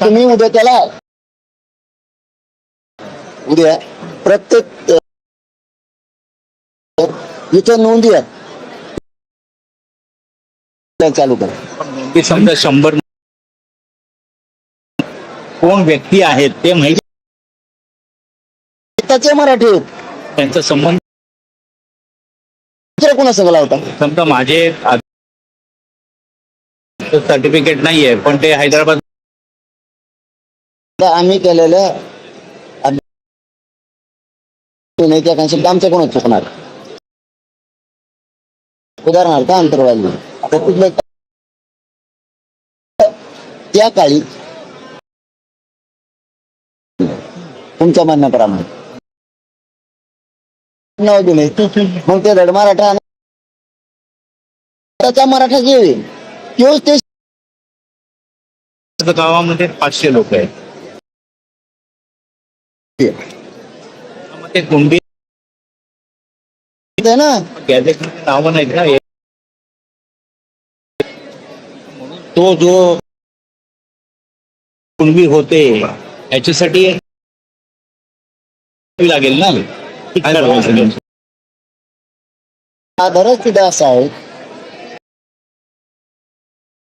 तुम्ही उद्या त्याला उद्या प्रत्येक इथं नोंदी चालू करा. समजा शंभर कोण व्यक्ती आहेत ते माहिती त्याचे मराठी. त्यांचा संबंध दुसरा कोणा संघ लावता समजा माझे सर्टिफिकेट नाहीये पण ते हैदराबाद आम्ही केलेल्या नाही त्या आमच्या कोणाच चुकणार? उदाहरणार्थ अंतर्वाली आता तिथलं त्या काळी तुमच्या म्हणण्याप्रमाणे नाव दिले मग ते धड मराठा त्याचा मराठा जे होईल तोच ते गावामध्ये पाचशे लोक आहेत. मग ते कुंडी आहे ना? गॅजेट नावं नाहीत ना? म्हणून तो जो कुणबी होते याच्यासाठी लागेल ना? आधारच तिथे असा आहे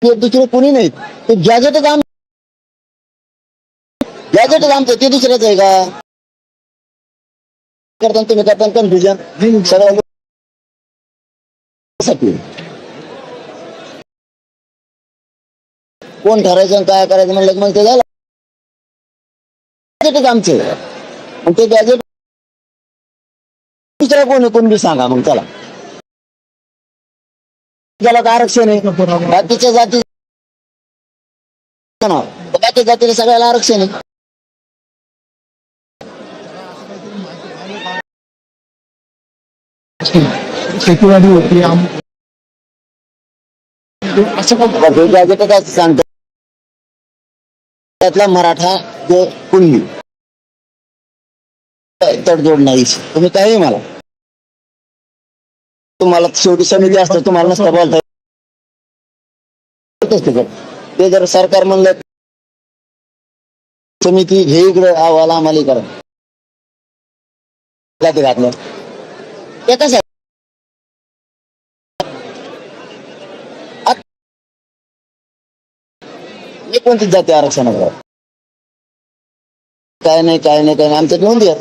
दुसरे कोणी नाहीत ते गॅजेटच आम गॅजेटच आमचं ते दुसऱ्याच आहे का तुम्ही कन्फ्युजन कोण ठरायचं काय करायचं म्हणलं मग ते झालं गॅजेटच ते गॅजेट दुसरा कोणी कोण बी सांगा मग चला त्याला आरक्षण आहे. बाकीच्या जाती बाकीच्या जातीला सगळ्याला आरक्षण आहे. शेतीवाडी होती असं का सांगतो त्यातला मराठा जो कुणबी तडजोड नाही. तुम्ही काही मला? तुम्हाला शेवटी समिती असतं तुम्हाला नसतं बोलता ते जर सरकार म्हणलं समिती घे इकडे अहवाल आम्हाला करा जाती घातलं ते कसं आहे? मी कोणतीच जाती आरक्षण काय नाही काय नाही काय नाही. आमचं घेऊन द्या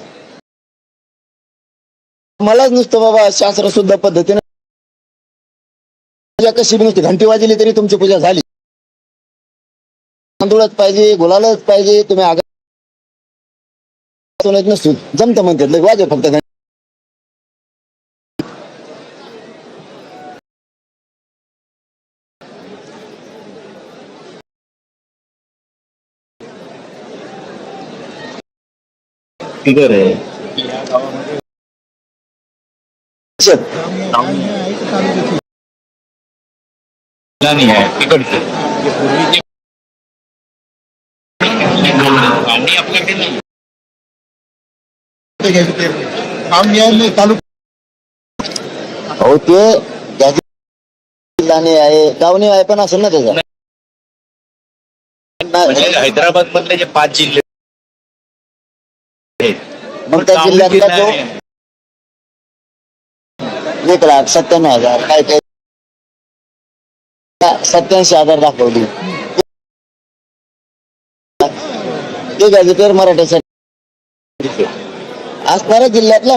मलाच नुसतं बाबा शास्त्र सुद्धा पद्धतीने पूजा कशी बी नुसती घंटी वाजली तरी तुमची पूजा झाली. तांदूळच पाहिजे गुलालच पाहिजे तुम्ही आग नसतो. जमत म्हणतात वाजे फक्त फिगर आहे नाही आहे तिकडचे. आणि आपल्याकडे नाही. हो ते जिल्हाने आहे गावने आहे पण असेल ना त्याचं. म्हणजे हैदराबाद मधले जे पाच जिल्हे मग त्या जिल्ह्यातला जिल्हा जो. एक लाख सत्त्याण्णव हजार काय काय सत्याऐंशी हजार दाखवली. ते गॅजेटेर मराठीसाठी असणाऱ्या जिल्ह्यातला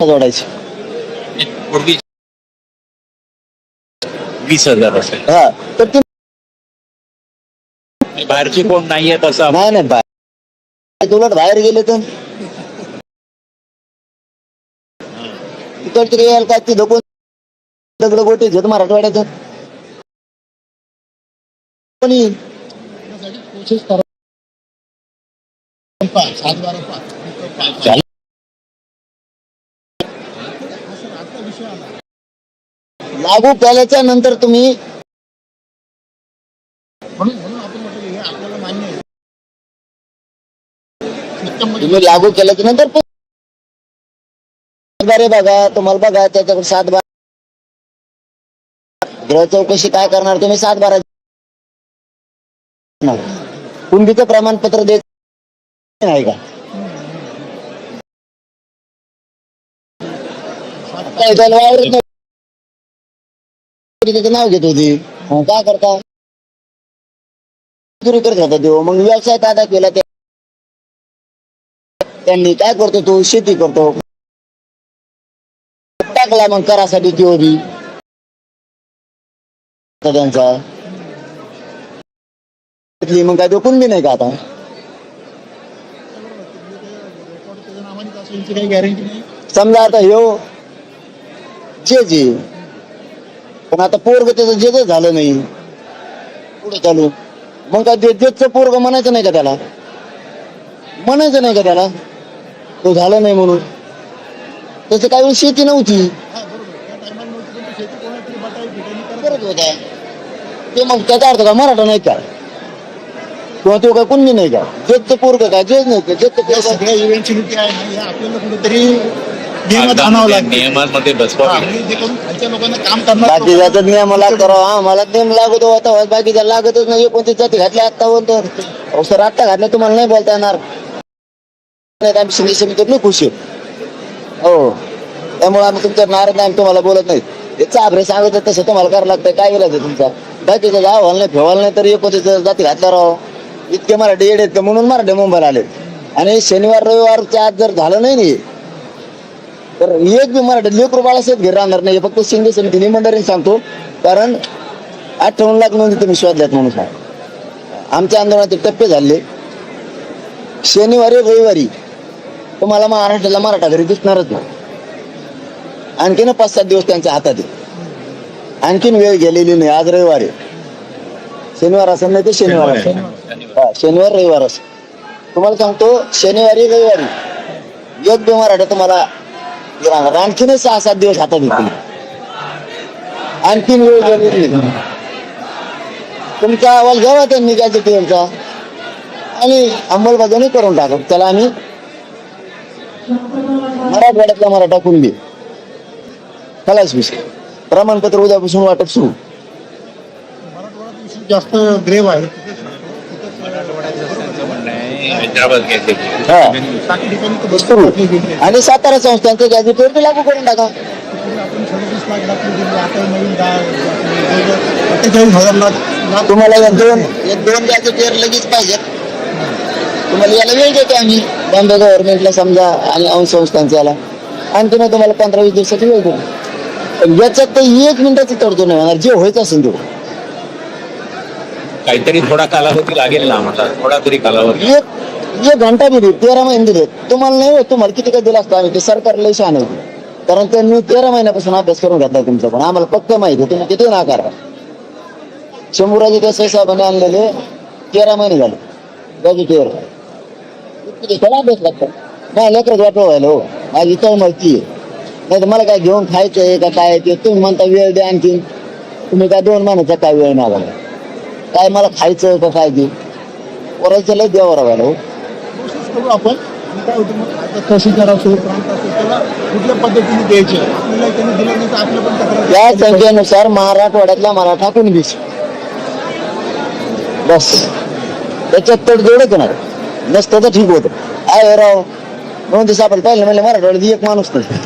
जोडायची. पूर्वी वीस हजार असेल. हा तर ती बाहेरची कोण नाहीये तसं नाही नाही बाहेर उलट बाहेर गेले तर तिकडचे यायला काय तिथं कोण दगड गोटे घेत मराठवाड्यात कोणी? लागू केल्याच्यानंतर तुम्ही तुम्ही लागू केल्याच्यानंतर बरे बघा, तुम्हाला बघा, त्याच्याकडे सात बारा गृह चौकशी काय करणार? तुम्ही सात बारा कुंडीचं प्रमाणपत्र देत नाही का? नाव घेत होती. काय करता? मग व्यवसाय तादा केला त्यांनी. काय करतो शेती करतो. टाकला मग करासाठी तो बी त्यांचा. तिथली मग काय तो बी नाही का आता? समजा आता ह्यो जे जे पण आता पोरग त्याचं जे जे झालं नाही. पुढे चालू. मग काय ते पोरग म्हणायचं नाही का त्याला? म्हणायचं नाही का त्याला? तो झालं नाही म्हणून. त्याचं काही वेळी शेती नव्हती. हा बरोबर त्या टायमाला नव्हती पण ती शेती कोणातरी बटाई ठिकाणी करत करत होता. ते मग त्याचा अर्थ का मराठा नाही का? किंवा तो काय कुणबी नाही का? जेचं पोरग काय जेच नाही का? जेचं या सगळ्या आहे. ना हे आपल्याला कुठेतरी नियमात आणावं लागेल नियमांमध्ये हा, बसवा आणि जे करून खालच्या लोकांना काम करणार बाकी जातात नियम लागतो मला नियम लागतो होता बाकी लागतच नाही. कोणती जाती घातली आता तर. अहो सर आत्ता घातल्या तुम्हाला नाही बोलता येणार. नाही, आम्ही सगळी समितीत नाही खुश आहे. हो. त्यामुळे आम्ही तुमच्या नाराज नाही आम्ही तुम्हाला बोलत नाही. ते चाबरे सांगत तसं तुम्हाला करावं लागतं काय गेलं तुमचा? बाकीचं जावं नाही फेवाल नाही तर एकोणतीस जाती घातला राव. इतके मराठी येडे आहेत म्हणून मराठी मुंबईला आले आणि शनिवार रविवारच्या आज जर झालं नाही नाही तर एक बी मराठी लेकरू बाळासाहेब घरी राहणार नाही. फक्त शिंदे समिती निमंडळीने सांगतो. कारण अठ्ठावन्न लाख नोंदी तुम्ही शोधल्यात म्हणून सांग. आमच्या आंदोलनाचे टप्पे झाले. शनिवारी रविवारी तुम्हाला महाराष्ट्राला मराठा घरी दिसणारच नाही. आणखीन पाच सात दिवस त्यांच्या हातात आहे. आणखीन वेळ गेलेली नाही. आज रविवारी शनिवार असं नाही ते शनिवार असेल. हा शनिवार रविवार असं तुम्हाला सांगतो शनिवारी रविवारी बी मराठा तुम्हाला आणखीनच सहा सात दिवस हातात येतील आणखीन वेळ गेलेली तुमचा अहवाल घ्यावा त्यांनी गॅजेटियरचा आणि अंमलबजावणी करून टाका. त्याला आम्ही मराठवाड्यातला मराठा कुणबी खलास विषय प्रमाणपत्र उद्यापासून वाटप सुरू. जास्त ग्रेव आहे. आणि सातारा संस्थांचं गॅजेटियर बी लागू करून टाका. तुम्हाला दोन गॅजेटियर लगेच पाहिजेत. तुम्हाला याला वेळ देतो आम्ही. बॉम्बे गव्हर्नमेंटला समजा आणि अंश संस्थांच्याला आणखी नाही तुम्हाला पंधरा वीस दिवसाची वेळ पण याच्यात तर एक मिनिटाची तडजोड नाही होणार जे व्हायचं असेल ते. काहीतरी थोडा कालावधी लागेल ना आम्हाला थोडा तरी कालावधी. एक एक घंटा दिली तेरा महिने दिले तुम्हाला नाही होत तुम्हाला किती काय दिला असतं आम्ही ते सरकार लय शहाणे होते. कारण त्यांनी तेरा महिन्यापासून अभ्यास करून घेतला तुमचा पण. आम्हाला पक्क माहिती आहे तुम्ही किती नाकारा शंभूराजे देसाई साहेबांनी आणलेले तेरा महिने झाले. बाजू तेरा त्याला अभ्यास लागतो नाही लेकरच वाटव व्हायला हो. माझी तर माहिती आहे. नाही तर मला काय घेऊन खायचं आहे का काय ते तुम्ही म्हणता वेळ द्या आणखीन तुम्ही काय दोन महिन्याचा काय वेळ मागा काय मला खायचं का काय ते? पोरायचं लय द्यावर व्हायला हो. करू आपण. काय होतं मग? आता तहसीलदार असो प्रांत असो त्याला कुठल्या पद्धतीने द्यायचे? आपल्याला त्यांनी दिलं नाही तर आपलं पण तक्रार त्या संख्येनुसार मराठवाड्यातला मराठा कुणबीस बस. त्याच्यात तडजोडच होणार नसतं तर ठीक होतं. आहे राव दोन दिवस आपण पाहिलं म्हणलं मराठवाड्यात एक माणूस नाही.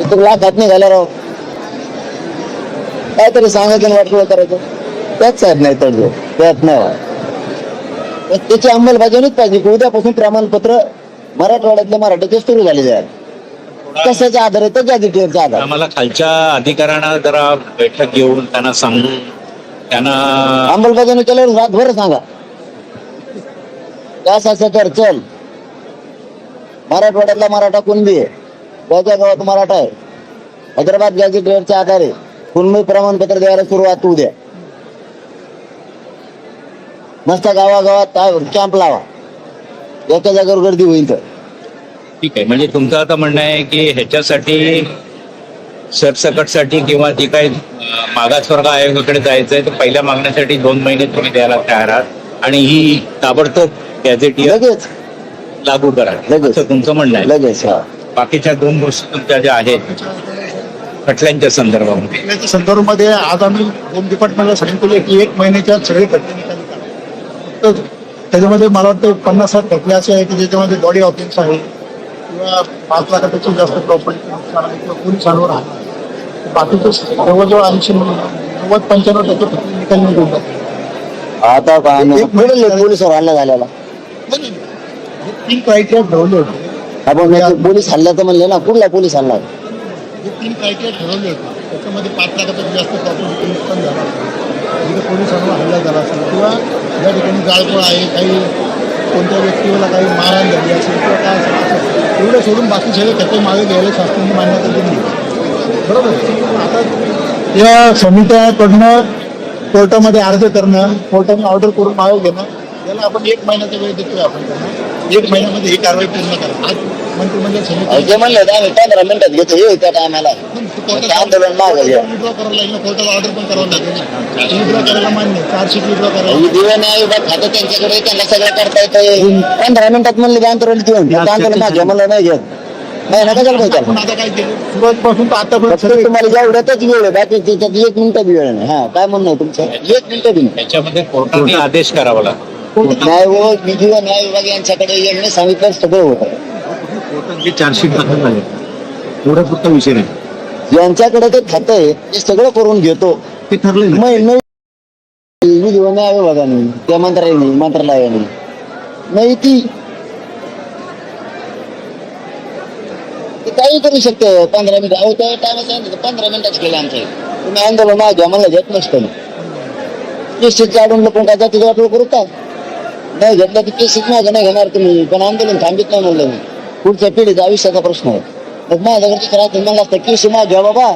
इथं लाखात निघाला राव. काहीतरी सांगायचं आणि वाटलं करायचं. त्याच साहेब नाही तडजोड त्यात नाही त्याची अंमलबजावणीच पाहिजे की उद्यापासून प्रमाणपत्र मराठवाड्यातल्या मराठीचे सुरू झाले आहे कशाच्या आधारे तर गॅजेटियरचा आधार. आम्हाला खालच्या अधिकाऱ्यांना जरा बैठक घेऊन त्यांना सांगून त्यांना अंमलबजावणी केल्यावर रातभर सांगा. त्यास असं कर चल. मराठवाड्यातला मराठा कुणबी आहे? गावच्या गावात मराठा आहे. हैदराबाद गॅजेटियरच्या आधारे कुणबी प्रमाणपत्र द्यायला सुरुवात होऊ द्या. मस्त गावागावात कॅम्प लावा. एका जागेवर गर्दी होईल तर. ठीक आहे. म्हणजे तुमचं आता म्हणणं आहे की ह्याच्यासाठी सरसकटसाठी किंवा जे काही मागासवर्ग आयोगाकडे जायचंय तर पहिल्या मागण्यासाठी दोन महिने तुम्ही द्यायला तयार आहात. आणि ही ताबडतोब गॅझेट लगेच. लागू करा. लगेच. असं तुमचं म्हणणं आहे. लगेच हा. बाकीच्या दोन गोष्टी तुमच्या ज्या आहेत खटल्यांच्या संदर्भामध्ये. त्याच्या संदर्भामध्ये आज आम्ही होम डिपार्टमेंटला सांगितले की एक महिन्याच्या सगळे खटले निकाली काढा. फक्त त्याच्यामध्ये मला वाटतं पन्नास साठ खटले असे आहे की ज्याच्यामध्ये बॉडी ऑफेन्स आहे किंवा पाच लाखापेक्षा जास्त प्रॉपर्टी नुकसान आहे किंवा पोलिसांवर आहे. बाकीचे जवळजवळ ऐंशी नव्वद पंच्याण्णव टक्के खटले निकाली निघून जातात. आता का एक मिळेल पोलिसावर हल्ला झालेला. तीन क्रायटेरिया ठरवले होते. आपण पोलीस हल्ल्याचं म्हणले ना कुठला पोलीस हल्ला? हे तीन क्रायटेरिया ठरवले होते. त्याच्यामध्ये पाच लाखापेक्षा जास्त प्रॉपर्टी नुकसान झालं असेल. तिथे पोलिसांवर हल्ला झाला असेल किंवा ज्या ठिकाणी जाळपोळ आहे काही कोणत्या व्यक्तीला काही मारहाण झाली असेल किंवा काय असेल असं एवढं सोडून बाकी सगळे खते मागे घ्यायला शासनाने मान्यता दिली. बरोबर आता या समित्याकडनं कोर्टामध्ये अर्ज करणं कोर्टाने ऑर्डर करून मागे घेणं याला आपण एक महिन्याचा वेळ देतोय आपण त्यांना. एक महिन्यामध्ये ही कारवाई पूर्ण करा. आज मंत्रिमंडळ समिती जे म्हणलं आम्ही पंधरा मिनिटात घेतो. हे त्या टायमाला आंदोलन मागे घ्या. विड्रॉ करावं लागेल कोर्टाला ऑर्डर पण करावं लागेल ना. विड्रॉ करायला मान्य चार्जशीट विड्रॉ करायला ही दिवाणी आयोगात खातं त्यांच्याकडे त्यांना सगळं करता येतं पंधरा मिनिटात म्हणले आंदोलन घेऊन. ते आंदोलन मागे म्हणलं नाही घेत. नाही नका चालू सुरुवातपासून तुम्हाला जेवढ्यातच वेळ आहे बाकी त्याच्यात एक मिनिट बी वेळ नाही. हा काय म्हणणं तुमचं? एक मिनिट बी नाही. त्याच्यामध्ये कोर्टाने आदेश करावा लागतो. न्याय व विधी व न्याय विभाग यांच्याकडे यांनी सांगितलं सगळं होतं. कोर्टात जे चार्जशीट दाखल झाले एवढा फक्त विषय नाही. यांच्याकडे ते खातं आहे ते सगळं करून घेतो. ते ठरले मग नाही विधी व न्याय विभागाने त्या मंत्र्याने मंत्रालयाने. नाही ती. काही करू शकते. पंधरा मिनिट. अहो त्या सांगितलं पंधरा मिनिटाच केलं आमचं. तुम्ही आंदोलन मागे मला घेत नसतं ना. केसेस काढून लपून काय जाती वाटलं करू का? नाही घेतलं तर केसेस माझं नाही घेणार तुम्ही. पण आंदोलन थांबित नाही म्हणलं मी. पुढच्या पिढीचा आयुष्याचा प्रश्न आहे. मग माझ्याकडे तिथे राहते मग असतं केस माझ्या बाबा.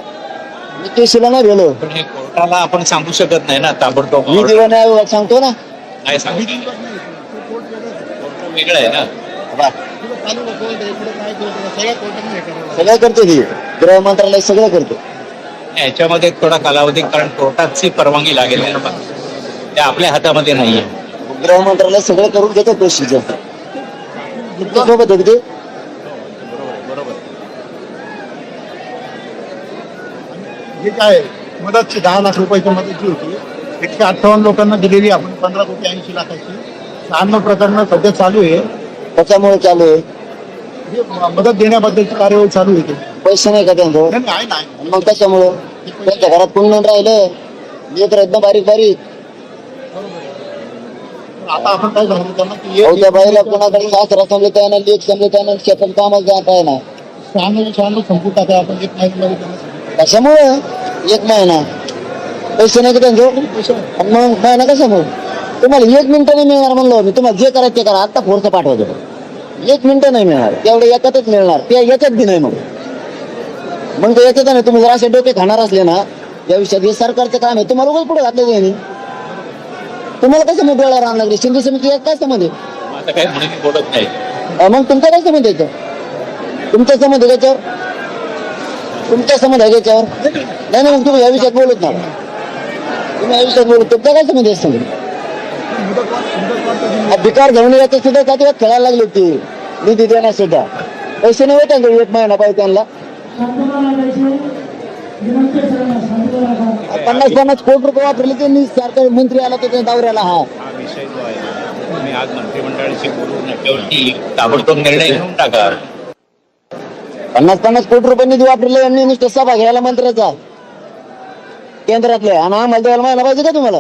मी केसीला नाही गेलो. पण हे कोर्टाला आपण सांगू शकत नाही ना ताबडतोब मी दिवा विभाग सांगतो ना. नाही सांगू शकत. कोर्ट वेगळं आहे ना. हे. सगळं करते ती गृह मंत्रालय सगळं करते. याच्यामध्ये थोडा कालावधी कारण कोर्टाची परवानगी लागेल ना ते आपल्या हातामध्ये नाहीये. गृह मंत्रालय सगळं करून घेतं प्रोसिजर सोबत ते. जे काय मदतची दहा लाख रुपयाची मदत जी होती. एकशे अठ्ठावन्न लोकांना दिलेली आपण पंधरा कोटी ऐंशी लाखाची. शहाण्णव प्रकरणं सध्या चालू आहे. त्याच्यामुळे चालू आहे? हे मदत देण्याबद्दलची कार्यवाही चालू आहे. पैसे नाही का त्यांचं नाही, नाही, आहे ना मग त्याच्यामुळं त्यांच्या घरात कोण नाही राहिलं लेकर एकदम बारीक बारीक. आता आपण काय त्यांना की अहो, त्या बाईला कोणाकडे सासरा समजत लेख समजत आहे ना शेतात कामाला जात आहे ना. शहाण्णव शहाण्णव संपूट टाका आपण एक महिन्यामध्ये त्यांना. सांगितलं. कशामुळं? एक महिना. पैसे नाही का आणि मग महिना कशामुळे? तुम्हाला एक मिनिटं नाही मिळणार म्हणलं मी. तुम्हाला जे करायचं ते करा. आता फोर्स पाठवतो. एक मिनिटं नाही मिळणार. तेवढं याच्यातच मिळणार. ते याच्यात बी नाही मग. मग ते याच्यात नाही. तुम्ही जर असे डोके खाणार असले ना या विषयात हे सरकारचं काम आहे. तुम्हाला उगाच पुढे घातलं जाईल तुम्हाला कसं मग आणलं लागले? सिंधू समिती काय संबंध आहे? आता काही म्हणून मी बोलत नाही. अं, मग तुमचा काय संबंध आहे याच्यावर? तुमचा संबंध आहे याच्यावर? तुमचा संबंध आहे याच्यावर? नाही नाही मग तुम्ही या विषयात बोलत ना तुम्ही या विषयात बोलत तुमचा काय संबंध आहे संबंध अधिकार घेऊन याचं सुद्धा जातीवाद खेळायला लागले ते निधी देण्यास सुद्धा. पैसे नाही होते एक महिना पाहिजे त्यांना. पन्नास पन्नास कोटी रुपये वापरले त्यांनी सरकारी मंत्री आला त्याच्या दौऱ्याला हा. विषय जो आहे आज मंत्रिमंडळाशी बोलून याच्यावरती ताबडतोब निर्णय घेऊन टाका. पन्नास पन्नास कोटी रुपये निधी वापरले यांनी नुसतं सभा घ्यायला मंत्र्याचा. केंद्रातले. आणि आम्हाला द्यायला माहिला पाहिजे का तुम्हाला?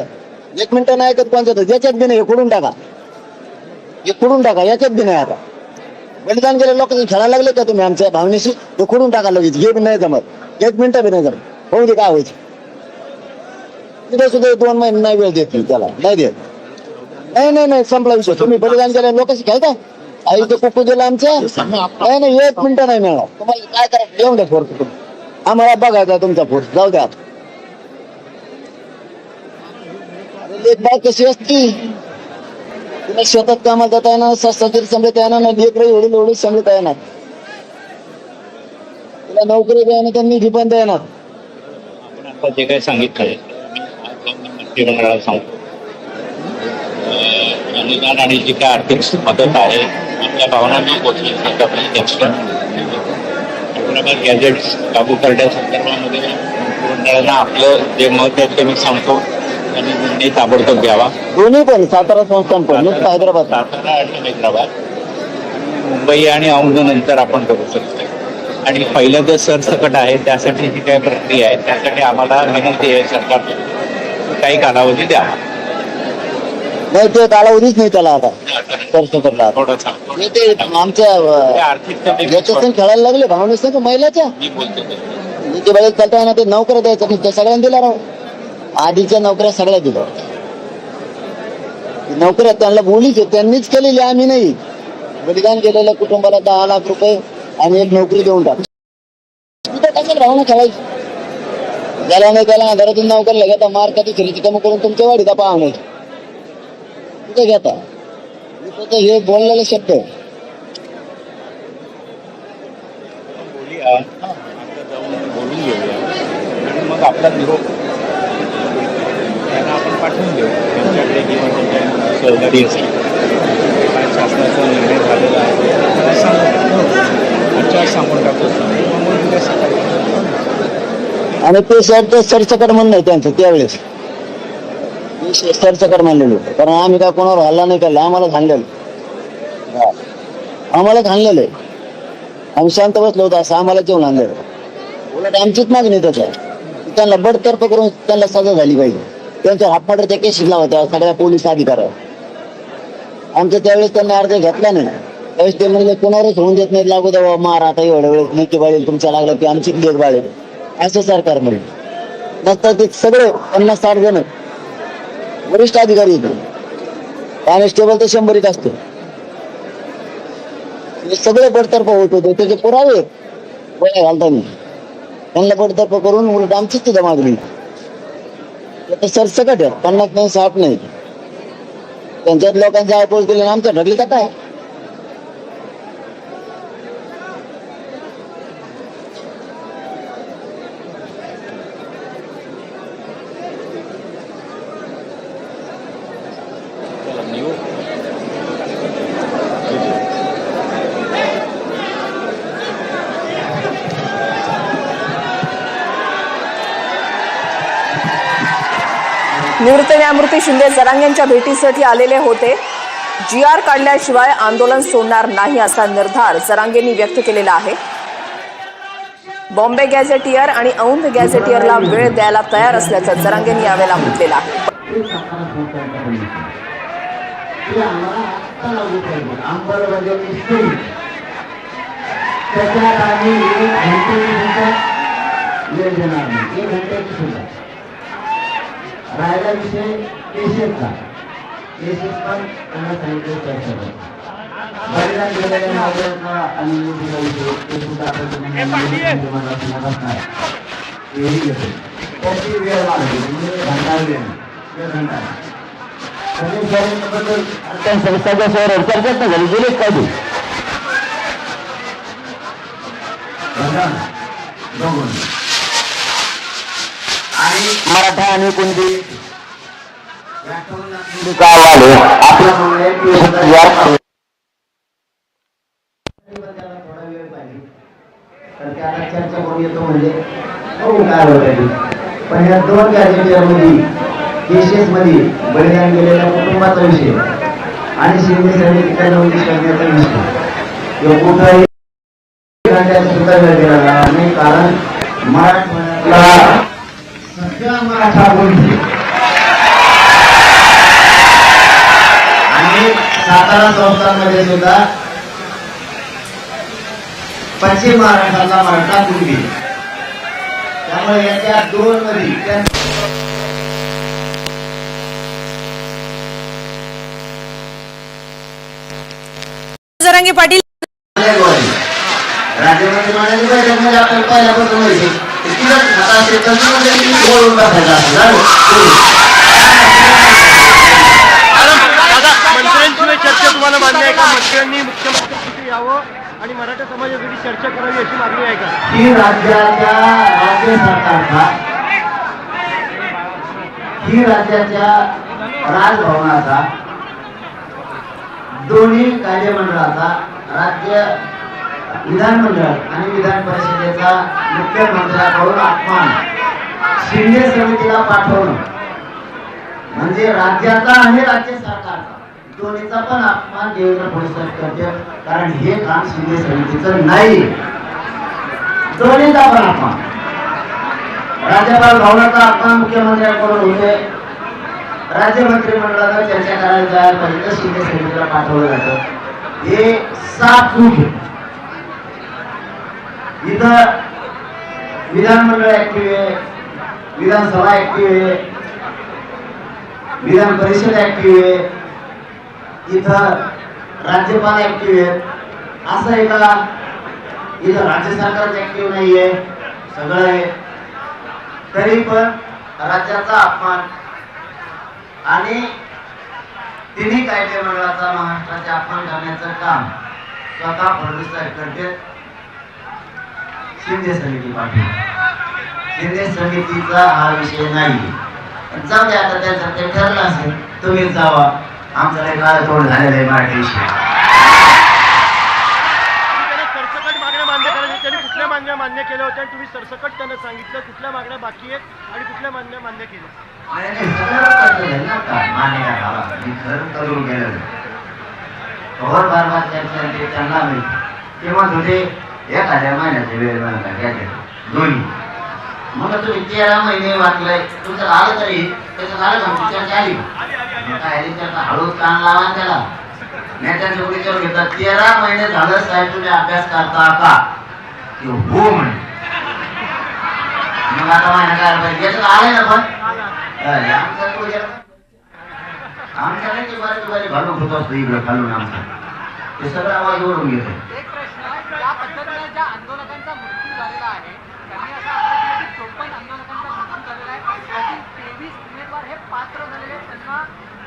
एक मिनिटं नाही ऐकत कोणत्या तर याच्यात बी नाही हे खुडून टाका. हे खुडून टाका याच्यात बी नाही आता. बलिदान गेले लोक खेळायला लागले का तुम्ही आमच्या भावनेशी? हे खुडून टाका लगेच हे बी नाही जमत. एक मिनिटं बी नाही जमत. होऊ दे काय व्हायचं? तिथे सुद्धा दोन महिने नाही वेळ देत त्याला नाही देत. नाही नाही नाही संपला विषय. तुम्ही बलिदान केलं काय खेळता आई ते कुकू दिलं आमच्या नाही नाही एक मिनिटं नाही मिळणार. तुम्हाला काय करायचं? येऊन द्या फोर्स तुम्ही आम्हाला बघायचा तुमचा फोर्स. जाऊ द्या. आता. अरे कशी असती? तुला शेतात कामाला जाता येणार सस्ता समजता येणार नाही लेकर एवढी एवढी समजता येणार. तुला नोकरी द्या त्यांनी निधी पण देणार आता जे काही मी मंत्रिमंडळाला सांगतो. अनुदान आणि जी काय आर्थिक मदत आहे आपल्या भावना मी पोचली आपण हैदराबाद गॅजेट लागू करण्यासंदर्भामध्ये मंत्रिमंडळानं आपलं जे मत आहे ते मी सांगतो. त्यांनी निर्णय ताबडतोब घ्यावा. दोन्ही पण सातारा संस्थान पण हैदराबाद सातारा आणि हैदराबाद. मुंबई आणि औंध नंतर आपण करू शकतो. आणि पहिलं जे सरसकट आहे त्यासाठी जी काही प्रक्रिया आहे त्यासाठी आम्हाला विनंती आहे सरकार. काही कालावधी द्यावा नाही ते कालावधीच नाही त्याला आता. तर सकटला थोडंसं हे ते आमच्या ते अं, आर्थिक याच्या संग खेळायला लागले भावने संग महिलाच्या ते. ते. वेळेत चालताय ना ते नोकऱ्या द्यायचं त्या सगळ्यांना दिला राव. आधीच्या नोकऱ्या सगळ्या दिल्या. नोकऱ्या त्यांना बोलीच त्यांनीच केलेली आम्ही नाही. बलिदान केलेल्या कुटुंबाला दहा लाख रुपये आणि एक नोकरी देऊन टाक तिथं भावना खेळायची नाही त्याला घरातून घेता मार खरेदी कमी करून घेता हे बोललेले शब्द आपला निरोप त्यांना आपण पाठवून देऊ त्यांच्याकडे किंवा त्यांच्या सहकारी काय शासनाचा निर्णय झालेला आहे सांगून टाकतो मग उद्या सकाळी आणि ते सर ते सरसकट म्हणणं आहे त्यांचं त्यावेळेस. सरचकट सरसकट कारण आम्ही काय कोणावर हल्ला नाही केला आम्हाला सांगलेलं. आम्हाला सांगलेलं आहे. आम्ही शांत बसलो होतो असं आम्हाला जेवण आणलेलं. उलट आमचीच मागणी त्याच्या त्यांना बडतर्फ करून त्यांना सजा झाली पाहिजे. त्यांच्या हातमाटाच्या केसेस होत्या सगळ्या पोलीस अधिकाऱ्यावर. आमच्या त्यावेळेस त्यांनी अर्ज घेतला नाही. त्यावेळेस ते म्हणजे कोणावरच होऊन देत नाही लागू द्यावा मार आता एवढ्या वेळेस. नेते बाळेल तुमच्या लागलं की आमची लेख बाळेल. असं सरकार म्हणलं. नंतर ते सगळे पन्नास साठ जण वरिष्ठ अधिकारी येतो कॉन्स्टेबल तर शंभर एक असतो सगळे बडतर्फ होत होते. त्याचे पुरावे गोळ्या मी त्यांना बडतर्फ करून उलट आमचीच तिथं मागणी. सरसकट आहे. पन्नास नाही साठ नाही. त्यांच्यात लोकांचे अपोज दिले आणि आमचं ढगली का काय निवृत्त न्यायमूर्ती शिंदे जरांगेंच्या भेटीसाठी आलेले होते. जी आर काढल्याशिवाय आंदोलन सोडणार नाही असा निर्धार जरांगेंनी व्यक्त केलेला आहे. बॉम्बे गॅझेटियर आणि औंध गॅझेटियरला वेळ द्यायला तयार असल्याचं जरांगेंनी यावेळेला म्हटलेलं आहे. त्याच्यात आम्ही एक घंटे वेळ देणार नाही एक घंट्याची सुद्धा. राहिला विषय केसेसचा केसेस पण त्यांना सांगितलं चर्चा करू. बलिदान केलेल्या नागरिकांना आणि विषय ते सुद्धा आपण घेतो. त्याची वेळ म्हणजे घंटा वेळ. शरीराबद्दल त्यांच्या सगळ्या शहरावर चर्चाच झाली. गेलेच बघून मराठा आणि कुणबी आपल्यामुळे चर्चा करून येतो म्हणजे पण या दोन गॅजेटियरमध्ये केसेस मध्ये बलिदान गेलेल्या कुटुंबाचा विषय आणि शिंदे समितीच्या नोंदणी करण्याचा विषय कुठंही सुद्धा वेळ दिला नाही कारण मराठवाड्याला सगळा मराठा बोलते आणि सातारा संस्थांमध्ये सुद्धा पश्चिम महाराष्ट्रातला मराठा पूर्वी त्यामुळे याच्या दोन मध्ये जरांगे पाटील. राज्यमंत्री मान्य बैठकमध्ये आपण पहिल्यापासून माहिती चर्चा तुम्हाला मान्य आहे का? मंत्र्यांनी मुख्यमंत्र्यांशी यावं आणि मराठा समाजासाठी चर्चा करावी अशी मागणी आहे का? ही राज्याच्या राज्य सरकारचा ही राज्याच्या राजभवनाचा दोन्ही कार्यमंडळाचा राज्य विधानमंडळ आणि विधान परिषदेचा मुख्यमंत्र्याकडून अपमान शिंदे समितीला पाठवणं. म्हणजे राज्याचा आणि राज्य सरकारचा. दोन्हीचा पण अपमान देवेंद्र फडणवीस करते कारण हे काम शिंदे समितीचं नाही. दोन्हीचा पण अपमान. राज्यपाल भवनाचा अपमान मुख्यमंत्र्यांकडून होते. राज्य मंत्रिमंडळाला चर्चा करायला जायला पाहिजे शिंदे समितीला पाठवलं जातं. हे साफ चूक इथं विधानमंडळ ऍक्टिव्ह आहे विधानसभा ऍक्टिव्ह आहे विधान परिषद ऍक्टिव्ह आहे इथं राज्यपाल ऍक्टिव्ह आहेत. असं आहे का इथं राज्य सरकारच ऍक्टिव्ह नाहीये सगळं आहे. तरी पण राज्याचा अपमान आणि तिन्ही कायदे मंडळाचा महाराष्ट्राचे अपमान करण्याचं काम स्वतः फडणवीस साहेब करते शिंदे समिती पाठवली. शिंदे समितीचा हा विषय नाही. पण जाऊ दे आता त्याचं ते ठरलं असेल तुम्हीच जावा. आमचं काही काळ तोड झालेलं आहे मराठी विषय. कुठल्या मागण्या मान्य केल्या होत्या आणि तुम्ही सरसकट त्यांना सांगितलं कुठल्या मागण्या बाकी आहेत आणि कुठल्या मागण्या मान्य केल्या. मान्य त्यांना होते एखाद्या महिन्याच्या वेळ मला काय दोन्ही. मग तुम्ही तेरा महिने वाटलंय तुमचं आलं तरी त्याचं झालं का तुमची चर्चा आली काय त्याचा हळूच कान लावा त्याला. नेत्यांच्या विचार घेतात. तेरा महिने झालं साहेब तुम्ही अभ्यास करता का? ते हो म्हणे. मग आता महिना काय पाहिजे याच्यात आलंय ना पण. अरे, आमच्याकडे बरेच बरे घालून होत असतो इकडं घालून आमचा. ते सगळं आवाज ओढून घेतो. एक प्रश्न ज्या पद्धतीने ज्या आंदोलकांचा मृत्यू झालेला आहे हे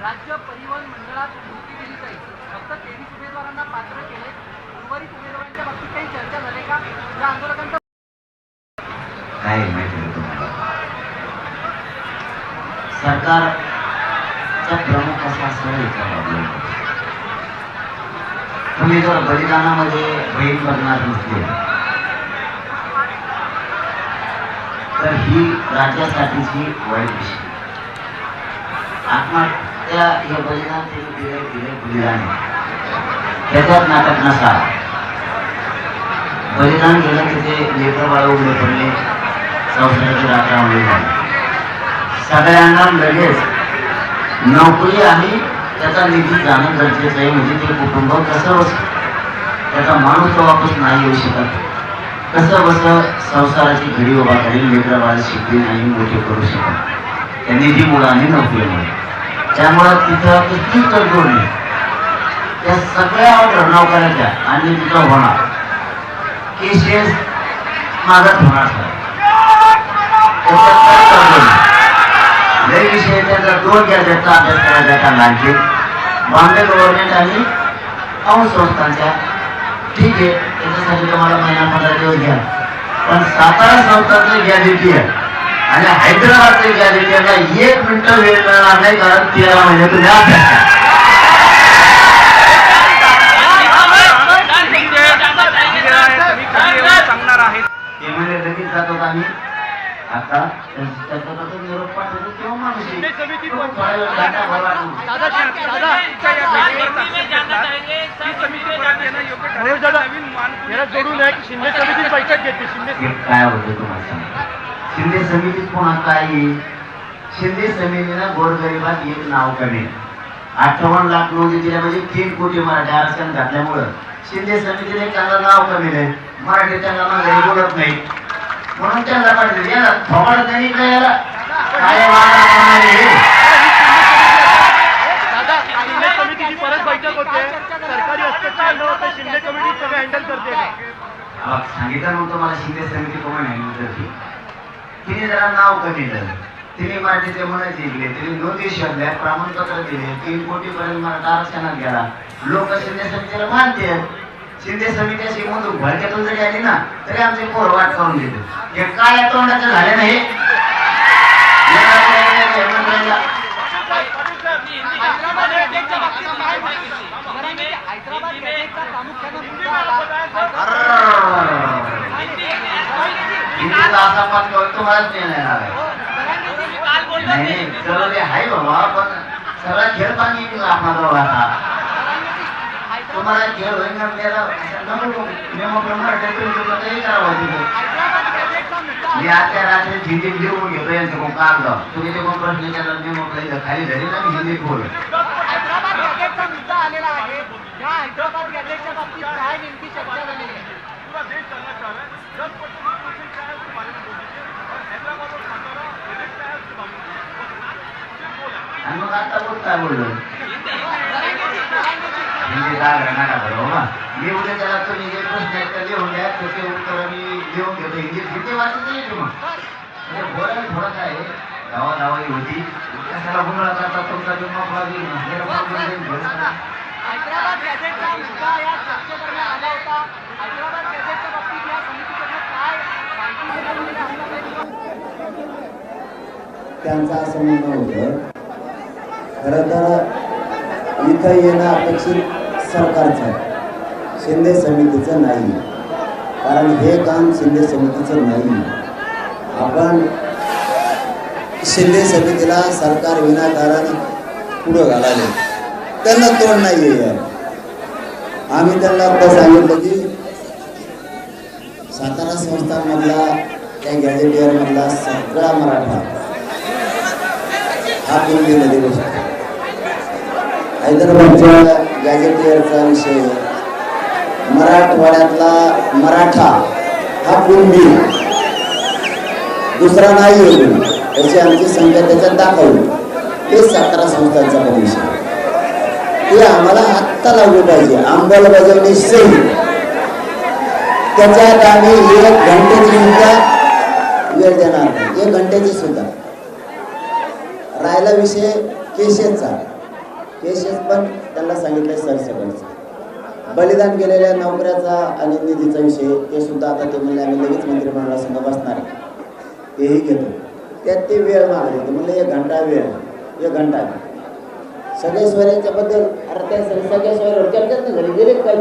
राज्य परिवहन मंडळात नियुक्ती दिली जाईल. फक्त तेवीस उमेदवारांना पात्र केले. उर्वरित उमेदवारांच्या बाबतीत काही चर्चा झाली का? ज्या आंदोलकांचा काय माहिती तुम्हाला? सरकारचा प्रमुख असा प्रॉब्लेम तुम्ही जर बलिदानामध्ये बहीण करणार नसले तर ही राज्यासाठीची वाईट विषय आत्महत्या हे बलिदान दिले दिले बलिदान त्याच्यात नाटक नसा. बलिदान गेलं की ते लेकर बाळ उघडे पडले संसाराची रात्रावली झाली. सगळ्यांना लगेच नोकरी आणि त्याचा निधी जाणं गरजेचं आहे. म्हणजे ते कुटुंब कसं बस त्याचा माणूस तो वापस नाही येऊ शकत. कसं बसं संसाराची घडी उभा करेल लेकरं बाळ शिकली नाही मोठे करू शकत. त्या निधीमुळं आणि नोकरीमुळे त्यामुळं तिथं किती तडजोड नाही त्या सगळ्या ऑर्डर करायच्या आणि तिथं होणार. केसेस मागत होणार सर. विषय त्याचा दोन घ्यायचा अभ्यास करायचा का लागेल बॉम्बे गव्हर्नमेंट आणि अंश संस्थांच्या ठीक आहे त्याच्यासाठी तुम्हाला महिना पंधरा दिवस घ्या. पण सातारा संस्थांचं गॅजेटी आहे. आणि हैदराबादचं गॅजेटी आहे. एक मिनिट वेळ मिळणार नाही कारण तेरा महिने तुम्ही अभ्यास ते म्हणजे लगेच जातो आम्ही. आता त्याच्या- जोडून आहे की शिंदे समिती बैठक घेते शिंदे काय होतं तुम्हाला शिंदे समितीत पुन्हा काय येईल शिंदे समितीनं गोरगरिबात एक नाव कमी अठ्ठावन्न लाख नोंदी दिल्या म्हणजे तीन कोटी मराठी आरक्षण घातल्यामुळं शिंदे समितीने त्यांना नाव कमी नाही. मराठी त्यांना मागे बोलत नाही. म्हणून त्यांना पाहिजे याला थोबाड त्यांनी काय याला काय वागणं करणारे हे? दादा शिंदे समितीची परत बैठक होते. सरकारी हस्तक्षेप हँडल होते शिंदे कमिटी सगळं हँडल करते. का सांगितलं नव्हतं मला शिंदे समिती कोण आहे करते तिने जरा नाव कमी झालं. तिने मराठीचे मन जिंकले. तिने नोटीस शोधल्या प्रमाणपत्र दिले. तीन कोटी पर्यंत मराठा आरक्षणात गेला. लोक शिंदे समितीला मानते. शिंदे समिती अशी म्हणून भरक्यातून जरी आली ना तरी आमचे पोर वाट करून देते. हे काळ्या तोंडाचं झाले नाही हैदराबाद गॅजेटच्या बाबतीत काय माहिती बरं, म्हणजे हैदराबाद गॅजेटचा प्रामुख्याने मुद्दा आला हैदराबाद आता असा पाठ तुम्हालाच येणार आहे. नाही ते आहे बाबा पण सगळा खेळ पाणी येईल आपला दोघांचा तुम्हाला खेळ होईल ना नियमाप्रमाणे करावं तिथे. मी आजच्या रात्री हिंदीत लिहून घेतो कागद. तुम्ही ते कोण प्रश्न विचारला नियमाप्रमाणे खाली झाली ना मी हिंदीत बोल हैदराबाद हैदराबाद गॅजेटच्या बाबतीत काय नेमकी चर्चा झालेली आहे? आणि मग आता बोल काय बोललो? हिंदी काय नका बरं बाबा मी उद्या त्याला तुम्ही जे प्रश्न आहेत ते लिहून द्या त्याचे उत्तर मी लिहून घेतो. हिंदी हिंदी वाचत नाही मग? म्हणजे बोलायला थोडं काय आहे, गावा गावाही होती कशाला गुंडळा करता तुमचा जो मोकळा देईल ना, हे problem देईल घरी. हैदराबाद गॅजेटचा मुद्दा या चर्चा करण्यात आला होता. हैदराबाद गॅजेटच्या बाबतीत या समितीकडनं काय माहिती देण्यात आली आहे? त्यांचं असं म्हणणं होतं खरं तर इथं येणं अपेक्षित सरकारचं शिंदे समितीचं नाही. कारण हे काम शिंदे समितीचं नाही. आपण शिंदे समितीला सरकार विनाकारण पुढं घालाले त्यांना तोड नाही आहे आम्ही त्यांना आता सांगितलं की सातारा संस्थांमधला त्या गॅजेटियरमधला सगळा मराठा हा कुंडीमध्ये गोष्ट हैदराबादच्या गॅजेटियरचा विषय. मराठवाड्यातला मराठा हा कुंभी दुसरा नाही आहे त्याची आमची संख्या त्याच्यात दाखवली. ते सतरा संस्थांचा विषय ते आम्हाला आत्ता लागू पाहिजे. अंमलबजावणी सही त्याच्यात आम्ही एक घंटेची सुद्धा वेळ देणार एक घंटेची सुद्धा. राहिला विषय केशेसचा केशेस पण त्यांना सांगितलं सरसकटचं बलिदान केलेल्या नोकऱ्याचा आणि निधीचा विषय ते सुद्धा आता ते म्हणले आम्ही लगेच मंत्रिमंडळासुद्धा बसणार आहे. तेही घेतो. त्यात ते वेळ मागले होते. म्हणलं एक घंटा वेळ एक घंटा सगळे स्वऱ्यांच्या बद्दल अरे त्या सगळ्या स्वऱ्यावर चर्चाच नाही झाली गेले काय